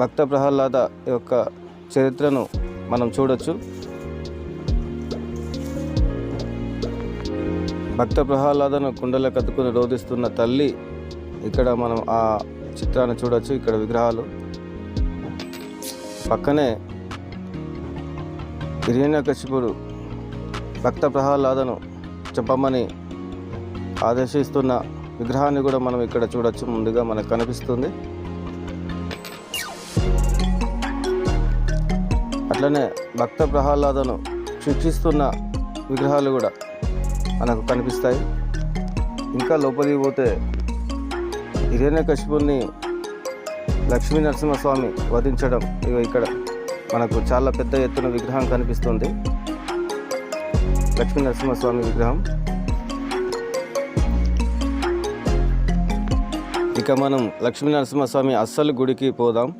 భక్త ప్రహ్లాద యొక్క చరిత్రను మనం చూడొచ్చు. భక్త ప్రహ్లాదను కుండలో కత్తుకుని రోధిస్తున్న తల్లి ఇక్కడ మనం ఆ చిత్రాన్ని చూడొచ్చు ఇక్కడ విగ్రహాలు. పక్కనే హిరణ్యకశిపుడు భక్త ప్రహ్లాదను చెప్పమని ఆదేశిస్తున్న విగ్రహాన్ని కూడా మనం ఇక్కడ చూడొచ్చు ముందుగా మనకు కనిపిస్తుంది. అట్లనే భక్త ప్రహ్లాదను శిక్షిస్తున్న విగ్రహాలు కూడా మనకు కనిపిస్తాయి. ఇంకా లోపలికి పోతే హిరణ్యకశిపుణ్ణి లక్ష్మీ నరసింహస్వామి వధించడం ఇవి ఇక్కడ మనకు చాలా పెద్ద ఎత్తున విగ్రహం కనిపిస్తుంది. లక్ష్మీ నరసింహస్వామి విగ్రహం. ఇక మనం లక్ష్మీ నరసింహస్వామి అస్సలు గుడికి పోదాం.